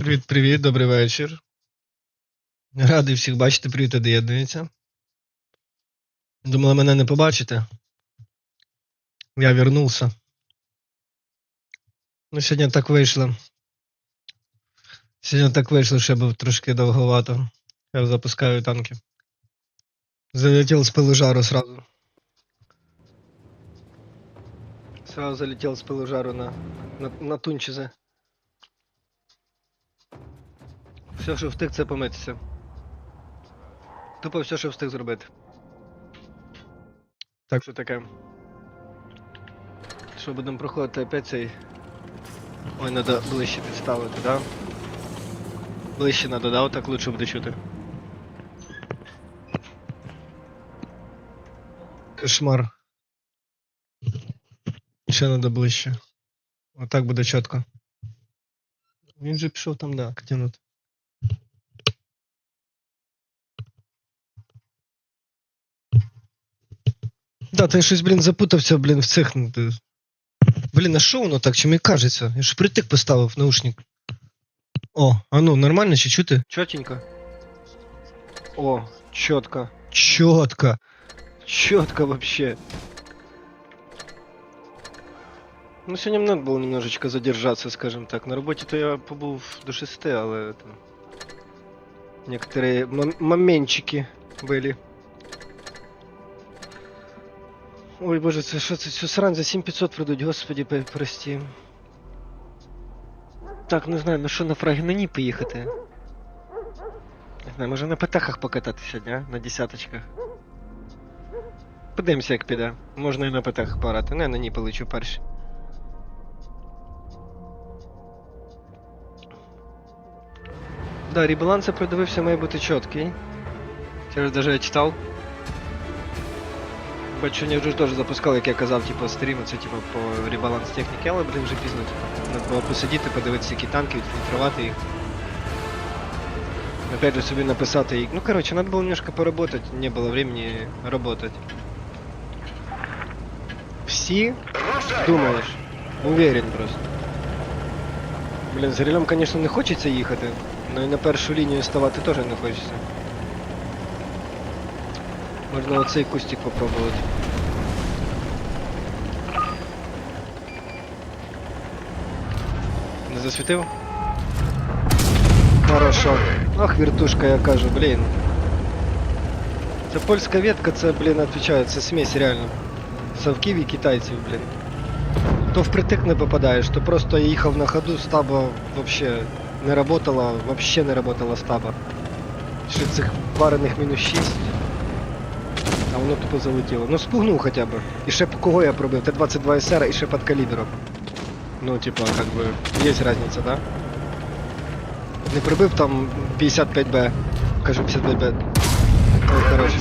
Привіт, привіт, добрий вечір. Радий всіх бачити, привіт, доєднується. Думали, мене не побачите. Я вернувся. Ну, сьогодні так вийшло. Сьогодні так вийшло, що я був трошки довговато. Я запускаю танки. Залетел с пылу жару сразу. Сразу залетел с пылу жару на, на, на тунчизе. Все, що встиг, це помитися. Тупо все, що встиг зробити. Так що таке. Що будемо проходити опять цей. Ой, надо ближче підставити, да? Ближче надо, да? Отак лучше буде чути. Кошмар. Ще надо ближче. Отак буде чітко. Він же пішов там, да, тянути. Да, ти щось, блін, запутався, блін, в цих. ну, ти- Блін, а що воно так? Чи мені кажеться? Я ж притик поставив наушник. О, а ну, нормально чи чути? Чотенько. О, чітко. Чітко. Чітко вообще. Ну, сьогодні мені надо було немножечко задержаться, скажем так. На роботі то я побув до 6, але там. Некоторые мом- моментчики были. Ой, боже, це що це? Цю срань за 7500 продуть, господі, прості. Так, не знаю, на що на фрагмені поїхати? Не знаю, може на ПТХах покататися, ня? На десяточках. Подивимося, як піде. Можна і на ПТХ порати. Не, на ній полечу перший. Да, ребаланс я продивився, має бути чіткий. Через даже я читав. Бачу, вони вже ж теж запускали, як я казав, типу, стрім, це типу по ребаланс техніки, але, блін, вже пізно, типу. Треба було посидіти, подивитися, які танки, відфільтрувати їх. Опять же собі написати їх. Ну, короче, надо было немножко поработать, не было времени работать. Всі? Думаєш? Уверен просто. Блін, за рулем, конечно, не хочеться їхати, але і на першу лінію ставати теж не хочеться. Можна оцей кустик попробувати. Не засвітив? Хорошо. Ах, вертушка, я кажу, блін. Це польська ветка, це, блін, отвечаю, це смесь реально. Совків і китайців, блін. То впритик не попадаєш, то просто я їхав на ходу, стаба вообще не работала, вообще не работала стаба. Ще цих варених мінус 6. Воно тупо залетіло. Ну спугнув хоча б. І ще кого я пробив? Т-22 СР і ще під калібром. Ну, типа, как бы, есть разница, да? Не пробив там 55Б. Кажу 55Б. Ой, хорош.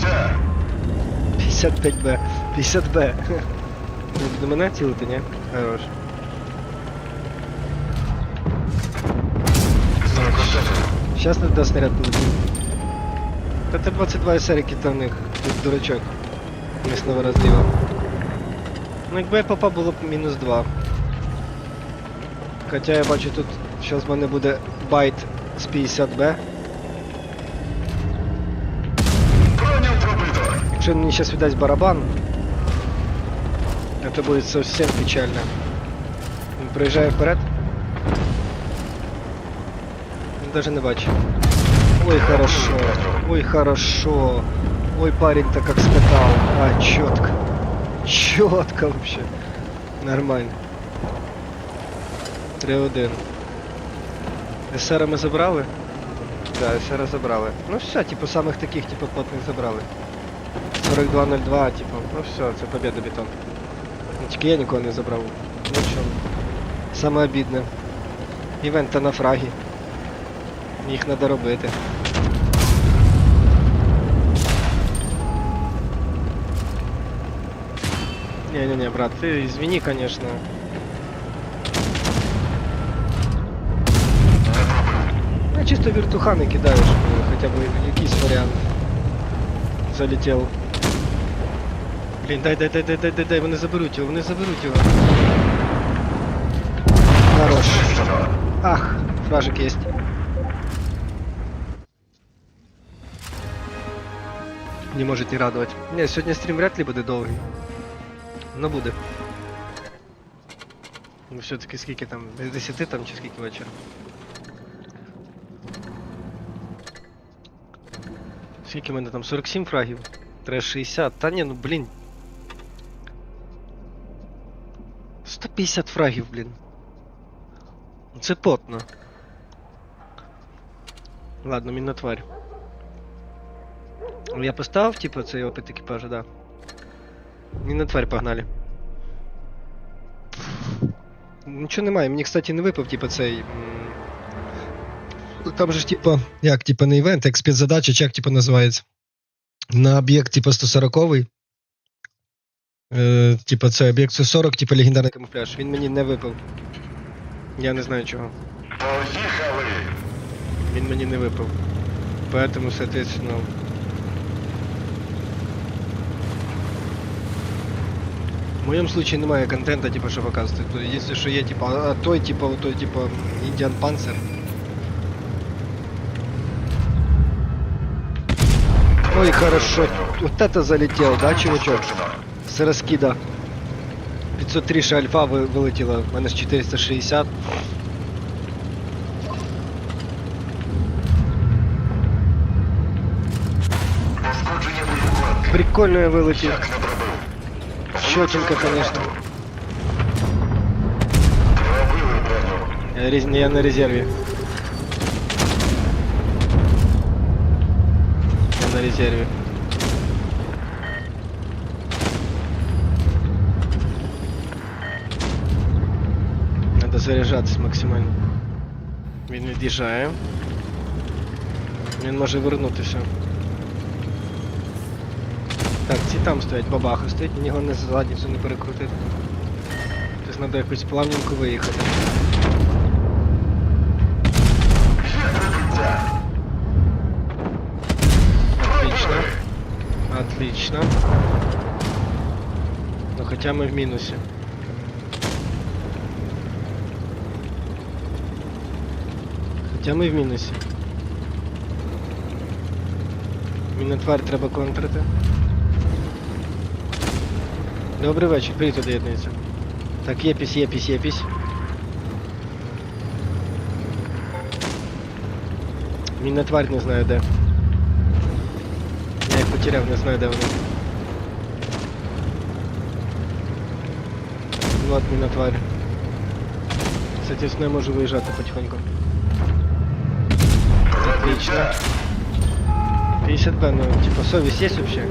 55Б. 50Б. До мене цілити, ні? Хорош. Сейчас дасть снаряд полетів. Та Т-22 СР, який там них тут дурачок. Місного розліва. Ну якби я попав, було б мінус 2. Хоча я бачу тут, зараз в мене буде байт з 50Б. Якщо мені зараз віддасть барабан, это будет совсем печально. Він проїжджає вперед. Він Даже не бачу. Ой, хорошо. Ой, хорошо. Ой, парень-то как скатал. А, четко. Четко вообще. Нормально. 3-1. СР ми забрали? Да, СР забрали. Ну все, типу самих таких, типу, плотних забрали. 42-02, типу, ну все, це победа бетон. Ну, Тільки я нікого не забрав. Ну що. Саме обідне. Івента на фрагі. Їх треба робити. Не-не-не, брат, ты извини, конечно. А чисто вертуханы кидаешь, э, хотя бы якийсь вариант. Залетел. Блін, дай, дай, дай, дай, дай, дай, дай, вони заберуть його, не заберут его. Хорош. Ах, фражик есть. Не можете радовать. Не, сегодня стрим вряд ли будет довгий. Но буде. Ну все-таки скільки там, з 10 там чи скільки вечора? Скільки в мене там? 47 фрагів? Треба 60. Та ні, ну блін. 150 фрагів, блін. Ну, Це потно. Ладно, мінна тварь. Ну, Я поставив, типу, цей опит екіпажа, да. Мінна тварь погнали. Нічого немає, мені, кстати, не випав, типу, цей. Там же ж, типа, як, типа, не івент, як спецзадача, чи як, типа, називається. На об'єкт, типа, 140-й. Е, типа, це об'єкт 140, типа легендарний камуфляж. Він мені не випав. Я не знаю чого. Поїхали! Він мені не випав. Поэтому, соответственно. моем случае немає контента, типа, що показувати. То, Якщо що є, типа, а той, типа, той, типа, Indian Panzer. Ой, хорошо. Вот это залетел, да, чувачок? С раскида. 503 ще альфа ви- вилетіла, в мене ж 460. Пошкодження боєукладки. Прикольно я вилетів. Як не пробив. Щетинка, конечно. Пробили броню. Я, рез- я на резерве. Я на резерве. Надо заряджатись максимально. Він від'їжджає. Він може вернутися. Так, ці там стоять, бабаха стоїть, мені його не задницю не перекрутити. Тобто треба якось плавненько виїхати. Отлично. Отлично. Но хотя мы в минусе. Хотя ми в мінусі. Мінотварь треба контрити. Добрий вечір, привіт, доєднується. Так, єпісь, єпісь, єпісь. Мінотварь не знаю де. Я їх потеряв, не знаю де вони. Вот міна тварь. Соответственно, я можу виїжджати потихоньку. Отлично. 50 Б, ну, типа, совість есть вообще?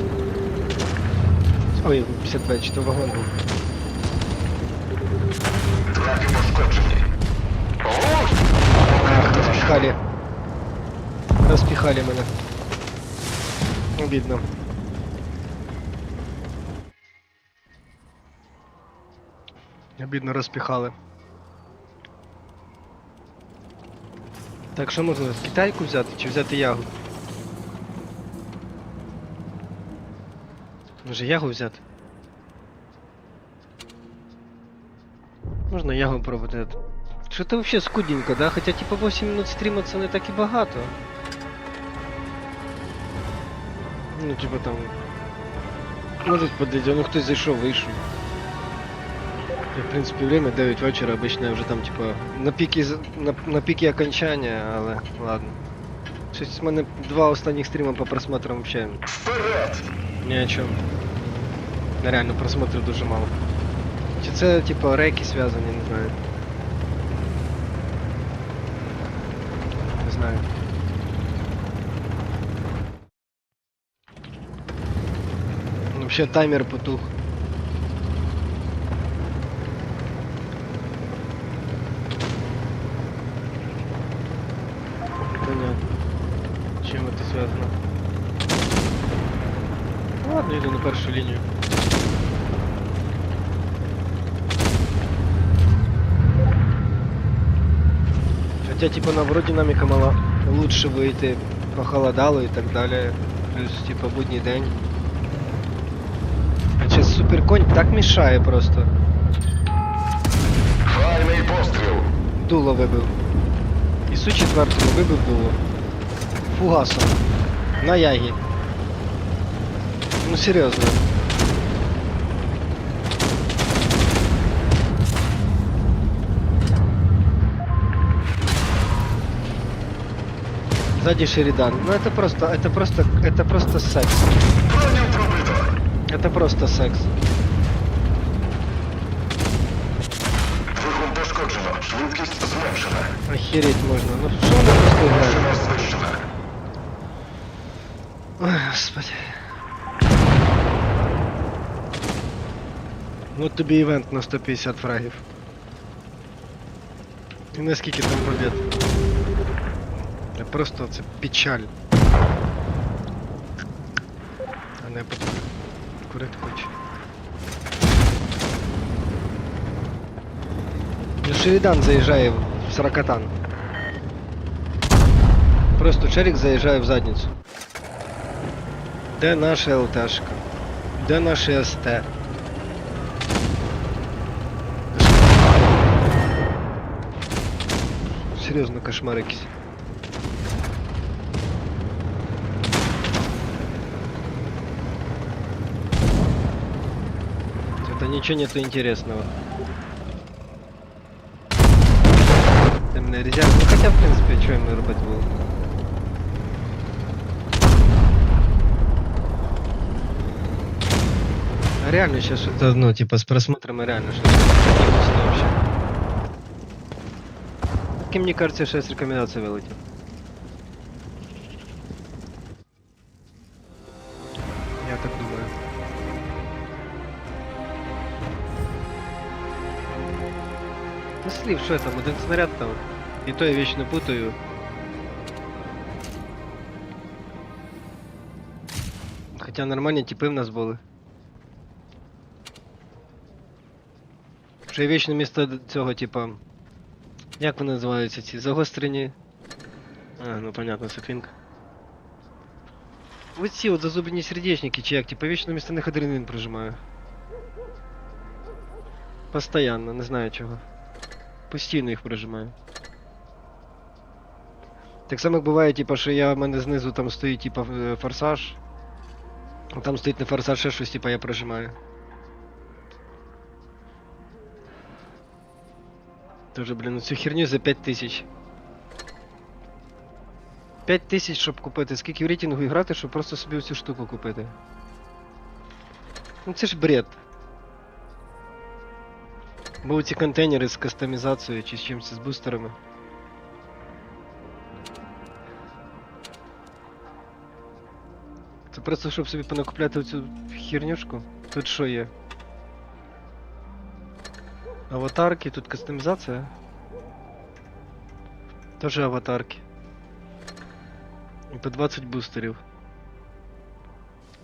Ой, 50 Б, что вагон был. Траки распихали. Распихали меня. Обидно. Обидно розпіхали. Так, що можна? Китайку взяти чи взяти ягу? Може ягу взяти? Можна ягу пробувати. Що то вообще скудненько, да? Хоча типа 8 минут стріма це не так і багато. Ну, типа там. Можуть подивитися, ну хтось зайшов, вийшов. В принципі, время 9 вечора, обычно я вже там, типа, на піки, з- на, на піки окончання, але ладно. Щось в мене два останніх стріма по просмотрам вообще Вперед! ні о чому. Реально просмотрів дуже мало. Чи це, типа, рейки зв'язані, не знаю. Не знаю. Ну, Вообще таймер потух. Понятно. Чим це зв'язано? Ну ладно, йду на першу лінію. Хотя типа наоборот динамика мала лучше вийти, похолодало і так далі. Плюс типа будній день. Хоча суперконь так мішає просто. Файний постріл. Дуло вибив. І су четвертому вибив дуло. Фугасом. На ягі. Ну серьезно. Сзади Шеридан. Ну это просто, это просто, это просто секс. Броню пробито. Это просто секс. Двигун пошкоджено. Швидкість зменшена. Охереть можно. Ну что она просто играет? Машина знищена. Ой, господи. Ну тобі івент на 150 фрагів. І наскільки там побед? Просто це печаль. А не потім курити хочу. Ну, Шеридан заїжджає в Саракатан. Просто Черік заїжджає в задницю. Де наша ЛТшка? Де наше СТ? Серйозно, кошмар якийсь. Ничего нету интересного. Там на резерв. Ну хотя, в принципе, что ему робити було? А реально сейчас это, ну, типа, с просмотром реально что-то вообще. Таким, мне кажется, 6 рекомендаций вылетел. Слив, что там, один снаряд там. И то я вечно путаю. Хотя нормальні типи в нас були. Вже вічне місто цього, типа. Як вони називаються ці загострені? А, ну понятно, сапфінг. Ось ці от зазубрені сердечники, чи як, типа вічно місто них адреналін прижимаю. Постоянно, не знаю чого. Постійно їх прижимаю. Так само буває, типа, що я в мене знизу там стоїть, типа, е, форсаж. А там стоїть на форсаж ще щось, типа я прожимаю. Тоже, блін, ну цю херню за 5 тисяч. 5 тисяч, щоб купити. Скільки в рейтингу грати, щоб просто собі цю штуку купити. Ну це ж бред. Бо ці контейнери з кастомізацією чи з чимось з бустерами. Це просто щоб собі понакупляти цю хернюшку. Тут що є? Аватарки, тут кастомізація. Тоже аватарки. І по 20 бустерів.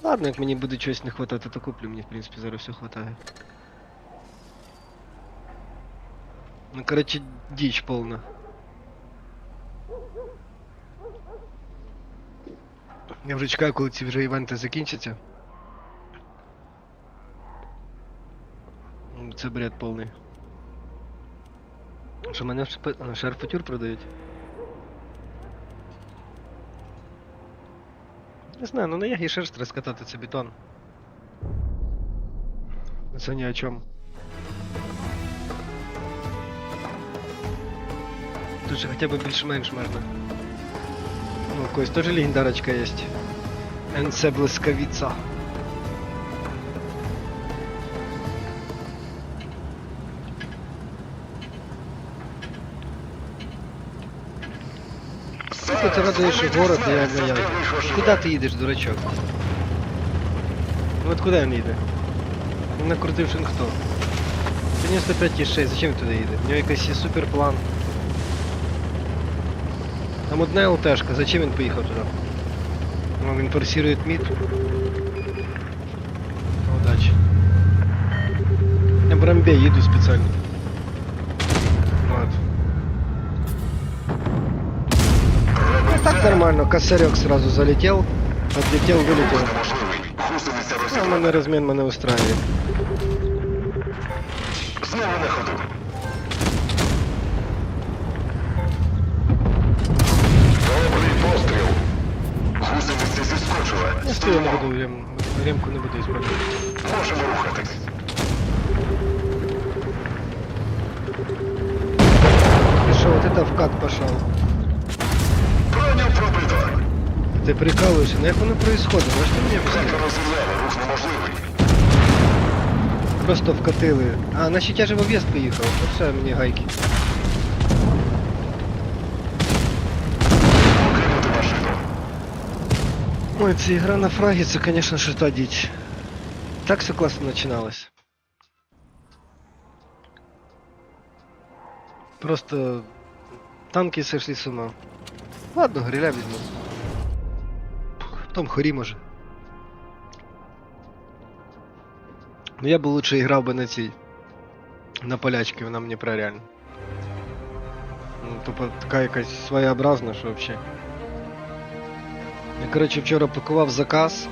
Ладно, як мені буде чогось не хватати, то куплю, мені в принципі зараз все хватає. Ну, короче, дичь полна. Я вже чекаю, коли ці вже івенти закінчаться. Ну, Це бред повний. Що мене шпи- а, шарфутюр продають? Не знаю, ну на ягі шерсть розкатати це бетон. Це ні о чому. Тут же хоча б більш-менш можна. Ну, когось теж легендарочка є. НЦ Блискавіца. Сколько ты радуешь город, я, я, я. Куда ты едешь, дурачок? Ну, Вот куда він їде? Він накрутив шинхто. 95,6, зачем він туди їде? У нього якийсь є суперплан. Там одна ЛТшка, зачем він поїхав туди? Ну, він форсирує мид. Удачі. Я в рамбе їду спеціально. Вот. Ну так нормально, косарек сразу залетел, подлетел, вылетел. Можливий. Гусениця А розірвана. мене розмін мене устраивает. Добрий постріл. Гусениця зіскочила. Я стою не буду, я, Ремку не буду использовать. Можемо рухатись. Ты что, вот это вкат пошел? Броню пробито. Ты прикалываешься? Ну як воно происходит? Ну що ти мені об'ясни? Сектор розстріляли, рух неможливий. Просто вкатили. А, значить я же в об'їзд поїхав. Оце мені гайки. Ой, ця ігра на фрагі, це, конечно, та діч. Так все класно починалось. Просто танки сошли с ума. Ладно, гриля візьму. Потом хорі може. Ну я бы лучше играл бы на цій. На полячки, вона мені про реально. Ну, тупо така якась своєобразна, що вообще. Я, коротше, вчора пакував заказ,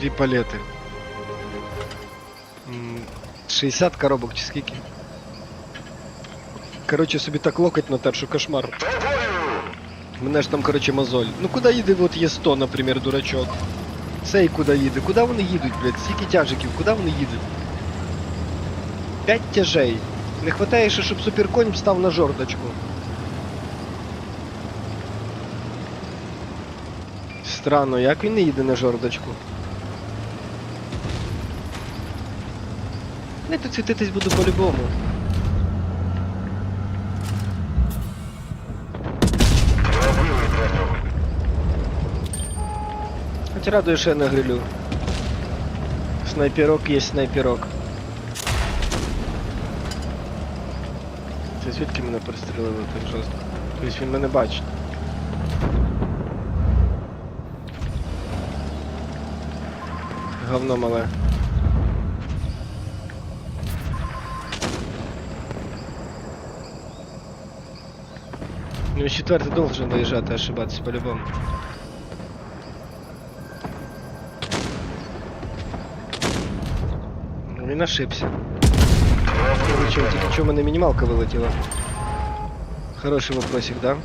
дві палети. М, 60 коробок чи скільки. Коротше, собі так локоть натер, що кошмар. Тобою! Мене ж там, коротше, мозоль. Ну куди їде от є 100, наприклад, дурачок? Цей куди їде? Куди вони їдуть, блядь? Скільки тяжиків, куди вони їдуть? П'ять тяжей. Не хватає ще, щоб суперконь встав на жордочку. Странно, як він не їде на жордочку? Я тут світитись буду по-любому. Хоть радує, що я на грилю. Снайперок є снайперок. Це звідки мене пристрелили так жорстко? Тобто він мене бачить. Говно мале. Ну, четвертый должен доезжать и ошибаться по-любому. Ну, Він ошибся. Пробили Чего, броню. тільки чого в мене мінімалка вилетіла? Хороший вопросик, да?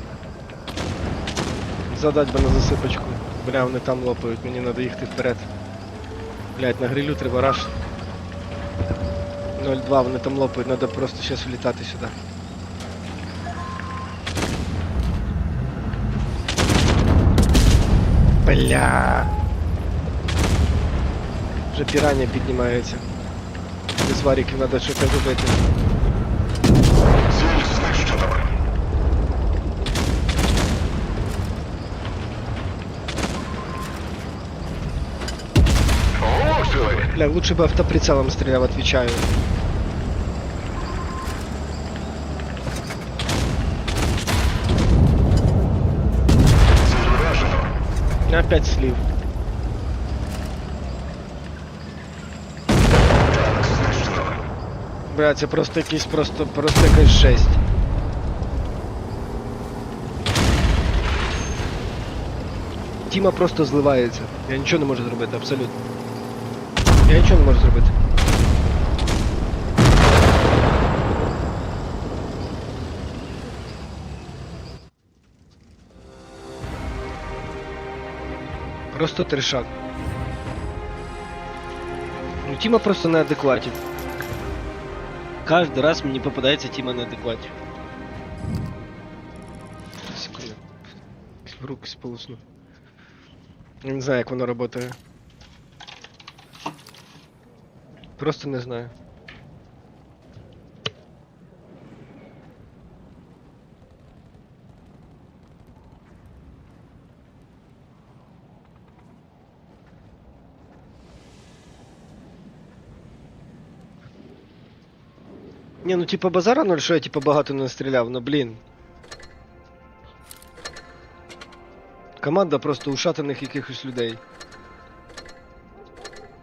Задать би на засипочку. Бля, вони там лопають, мені треба їхати вперед. Блять, на грилю треба раш. 0-2, вони там лопають, треба просто зараз влітати сюди. Бля. Вже пірання піднімається. Без варіків треба щось робити. Бля, лучше бы автоприцелом стрелял, отвечаю. Ціль вражено. Опять слив. Танк знищено. Бля, це просто якийсь просто, просто якась жесть. Тіма просто зливається. Я нічого не можу зробити, абсолютно. Я нічого не можу зробити. Просто трешак. Ну, Тіма просто неадекватен. Каждый раз мне попадается Тима на адеквате. Секунду. В руку сполосну. Я не знаю, як воно працює. Просто не знаю. Не, ну типа базара ноль, що я типа багато не стріляв, ну блін. Команда просто ушатаних якихось людей.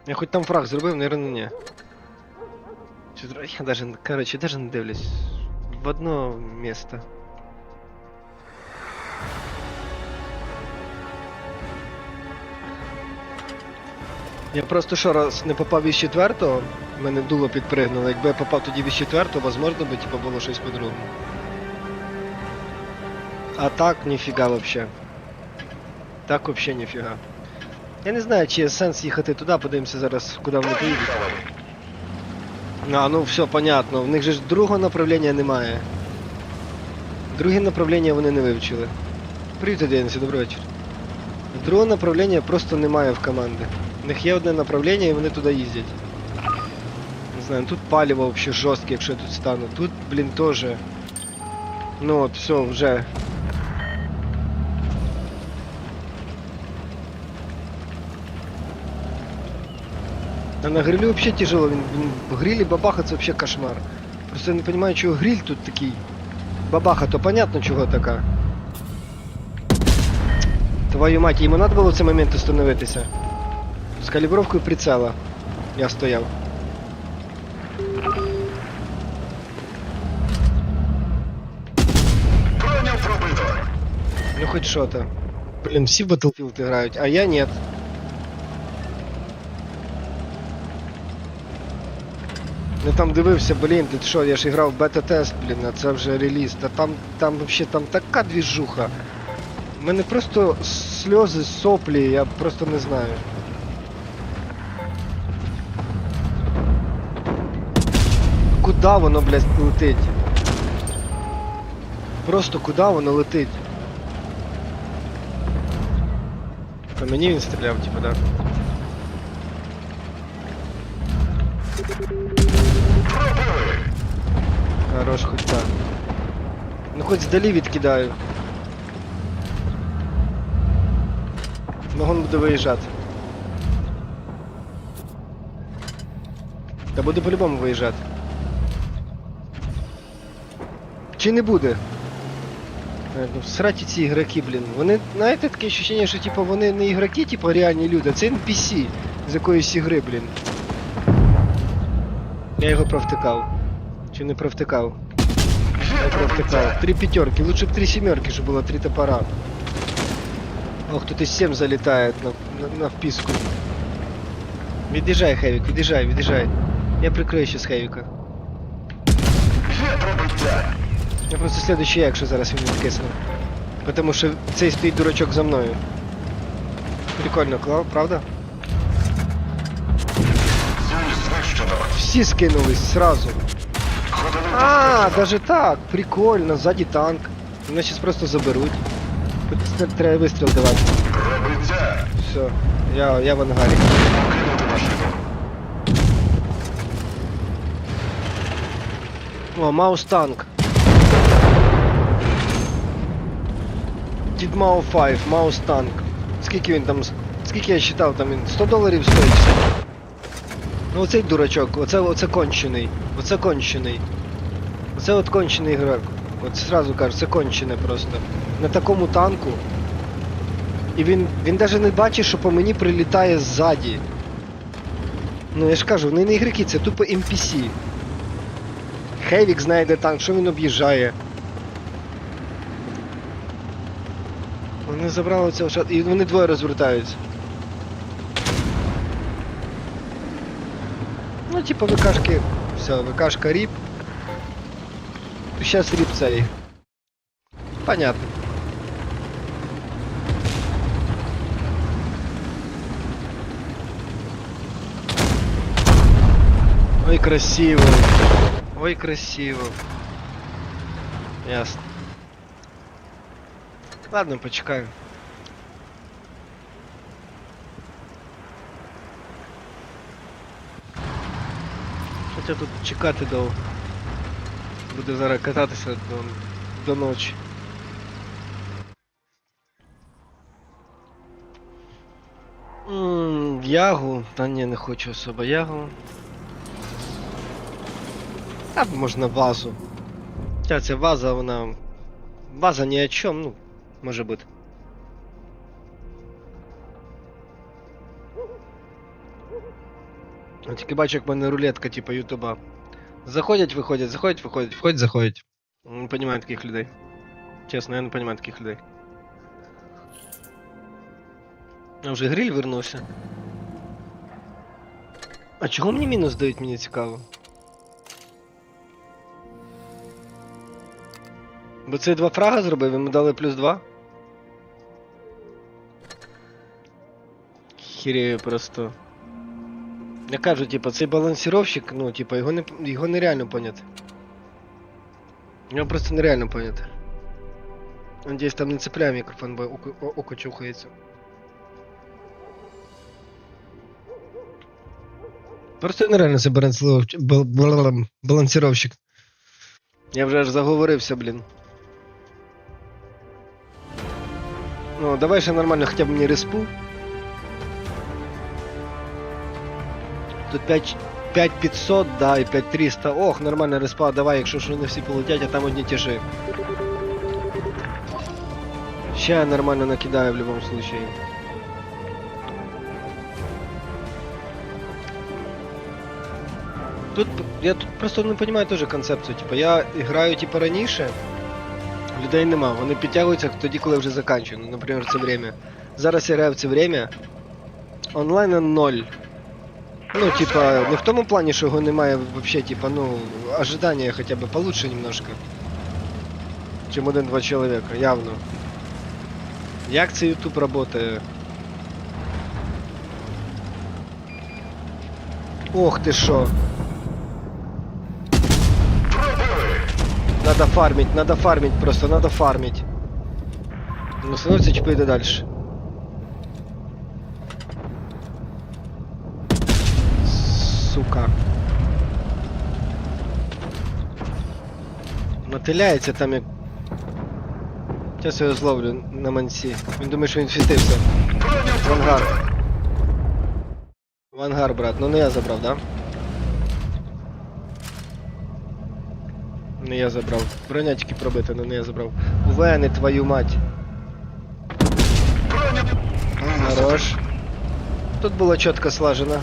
Я хоч там фраг зробив, наверное, ні. Я даже, короче, даже не дивлюсь. В одно место. Я просто що раз не попав із четвертого, мене дуло підпригнуло. Якби я попав тоді від четвертого, возможно би типу, було щось по-другому. А так ніфіга вообще. Так вообще ніфіга. Я не знаю, чи є сенс їхати туди, подивимося зараз, куди вони поїдуть. А, ну все понятно. В них же ж другого направлення немає. Друге направлення вони не вивчили. Привіт, Оденці, добрий вечір. Другого направлення просто немає в команди. В них є одне направлення і вони туди їздять. Не знаю, тут паліво взагалі жорстке, якщо я тут стану. Тут, блін, теж. Ну от, все, вже. А на гриле вообще тяжело. Він, він в грилі бабаха це вообще кошмар. Просто я не понимаю, чого гриль тут такий. Бабаха, то понятно, чого така. Твою мать, йому надо було в цей момент остановитися. З калібровкою прицела. Я стояв. Броню пробито. Ну хоть що-то. Блін, всі в Battlefield грають, а я нет. Я там дивився, блін, ти що, я ж грав бета-тест, блін, а це вже реліз. Та там, там вообще там така двіжуха. У мене просто сльози, соплі, я просто не знаю. Куда воно, блядь, летить? Просто куди воно летить? По мені він стріляв, типу, да. Хорош хоть так. Ну хоть здалі відкидаю. Вагон буде виїжджати. Та буде по-любому виїжджати. Чи не буде? Е, Ну, сраті ці ігроки, блін. Вони, знаєте, таке ощущення, що типу вони не ігроки, типу реальні люди, а це NPC з якоїсь ігри, блін. Я його провтикав. Чи не провтикав? Я провтикав. Три пятерки, лучше б три семерки, чтобы было три топора. Ох, тут и семь залетает на, на, на вписку. Від'їжджай, Хевік, від'їжджай, від'їжджай. Я прикрию ще з Хевіка. Я просто следующий якщо зараз він відкисне. Потому що цей стоїть дурачок за мною. Прикольно, клав, правда? Всі скинулись сразу. А, даже так, прикольно, ззаді танк. Мене зараз просто заберуть. Тут треба вистріл давати. Все, я, я в ангарі. Покинути машину. О, Маус танк. Дід Мау 5, Маус танк. Скільки він там. Скільки я считав, там він 100 доларів стоїть. Ну оцей дурачок, оце, оце кончений. Оце кончений. Оце от кончений ігрок. От сразу кажу, це кончене просто. На такому танку. І він. він навіть не бачить, що по мені прилітає ззаді. Ну я ж кажу, вони не ігроки, це тупо NPC. Хевік знає, де танк, що він об'їжджає. Вони забрали цього шат. І вони двоє розвертаються. Ну, типа ВКшки. Все, ВКшка ріп. Сейчас ріп цей. Понятно. Ой, красиво. Ой, красиво. Ясно. Ладно, почекаю. Хоча тут чекати довго. Буде зараз кататися до, до ночі. Ммм, ягу. Та ні, не хочу особо ягу. А можна вазу. Хоча ця ваза, вона. Ваза ні о чому, ну, може бути. Тільки бачу, як в мене рулетка, типу, ютуба. Заходять, виходять, заходять, виходять, входять, заходять. Не понимаю таких людей. Чесно, я не понимаю таких людей. А вже гриль вернувся. А чого мені мінус дають, мені цікаво? Бо це два фрага зробив, йому дали плюс два? хірію просто. Я кажу, типа, цей балансировщик, ну, типа, його не його нереально поняти. Його просто нереально поняти. Надіюсь, там не цепляє мікрофон, бо око, око чухається. Просто нереально це балансировщик. Бал, бал- балансировщик. Я вже аж заговорився, блін. Ну, давай ще нормально хоча б мені респу. 5500, да, і 5300. Ох, нормальна респа, давай, якщо що не всі полетять, а там одні тяжі. Ще я нормально накидаю в любом случае. Тут я тут просто не розумію теж концепцію. Типа я граю типа раніше, людей нема. Вони підтягуються тоді, коли вже заканчую. Ну, наприклад, це время. Зараз я граю в це время. Онлайна ноль. Ну, типа, не в тому плані, що його немає вообще, типа, ну, ожидання хоча б получше немножко. Чим один-два чоловіка, явно. Як це YouTube працює? Ох ти що. Надо фармить, надо фармить просто, надо фармить. Ну, становится типа иди дальше. Сука. Мотиляється там як. Зараз я його зловлю на манці. Він думає, що він світився. В ангар. В брат. Ну не я забрав, да? Не я забрав. Броня тільки пробита, але не я забрав. Вени, твою мать. Хорош. Тут було чітко слажено.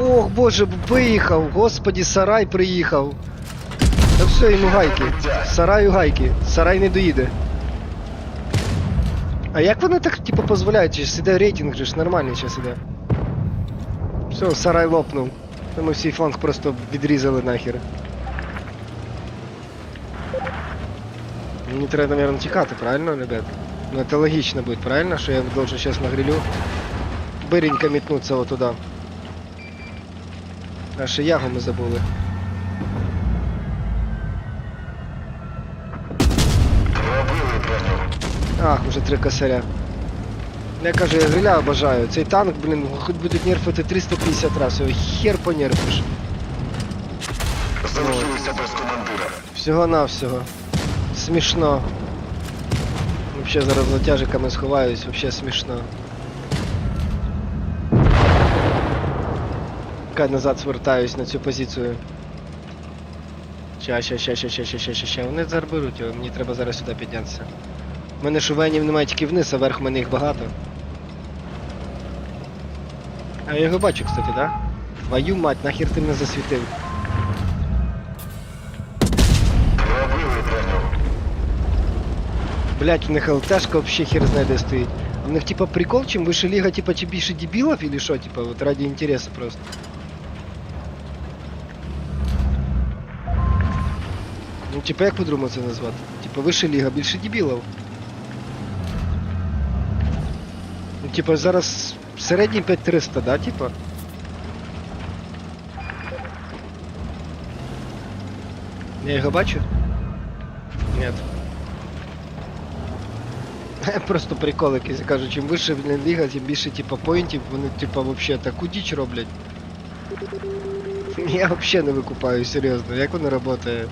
Ох, боже, виїхав! Господі, сарай приїхав. Та все, йому гайки. Сараю гайки. Сарай не доїде. А як вони так, типу, дозволяють? Чи ж іде рейтинг же ж нормальний зараз іде. Все, сарай лопнув. Тому всій фланг просто відрізали нахер. Мені треба, наверное, тікати, правильно, ребят? Ну это логично будет, правильно? Что я должен сейчас на грилю быренько метнуться вот туда. А ще ягу ми забули. Ах, уже три косаря. Я кажу, я гриля обожаю. Цей танк, блін, хоч будуть нерфити 350 раз, його хер понерфиш. Залишилися без командира. Всього-навсього. Смішно. Вообще зараз за тяжиками сховаюсь, вообще смішно. Кай назад звертаюсь на цю позицію. Ща, ща, ща, ща, ща, ща, ща, ща. Вони зараз беруть його, мені треба зараз сюди піднятися. У мене шувенів немає тільки вниз, а вверх в мене їх багато. А я його бачу, кстати, да? Твою мать, нахер ти мене засвітив. Блять, у них ЛТшка вообще хер знає де стоїть. В них типа прикол, чим вище ліга, типа чи більше дебілов или що, типа, вот ради интереса просто. Ну, типа, як по-другому це назвати? Типа, вище ліга, більше дебілов. Ну, типа, зараз середній 5300, да, типа? Я його бачу? Нет. Просто прикол якийсь, я кажу, чим вище блін, ліга, тим більше типа поінтів, вони типа вообще таку діч роблять. Я вообще не викупаю, серйозно, як воно працює.